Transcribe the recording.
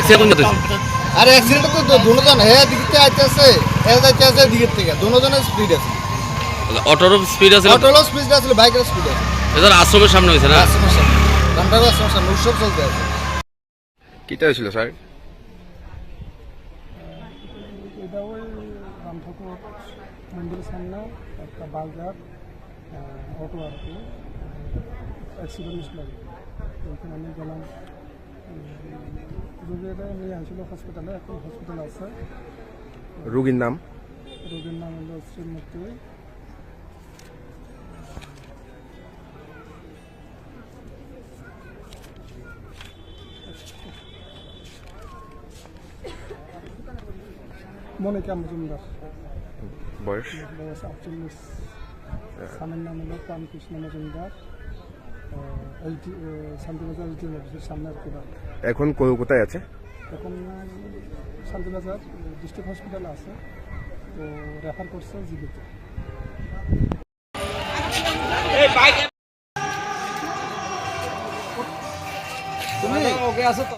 Accident হয়েছে আর accident তো দুজন হ্যাঁ দিক থেকে আইতেছে এ যাইতেছে দিকের থেকে দুজনের স্পিড আছে। অটোর স্পিড আছে অটোলো স্পিড আছে বাইকের স্পিড আছে। এদের আশ্রমের সামনে হয়েছে না? আশ্রমের সামনে ঘণ্টার আশ্রমের সামনে উৎসব চলতে আছে। কিটা হয়েছিল স্যার? এটা ওই রাম মন্দিরের সামনে একটা বাজার অটো আর কি অ্যাক্সিডেন্ট হয়েছিল। ওইখানে আমি গেলাম। রোগীটা নিয়ে আসছিল হসপিটালে এখন হসপিটালে আছে। রুগীর নাম? রোগীর নাম হলো শ্রীমূর্তি মনিকা মজুমদার বয়স? বয়স আটচল্লিশ স্বামীর নাম হলো রামকৃষ্ণ মজুমদার শান্তিবাজার অফিসের সামনে আর কি এখন কো- কোথায় আছে? এখন শান্তিবাজার ডিস্ট্রিক্ট হসপিটালে আছে। তো রেফার করছে জীবিতে তুমি ওকে আসো তো।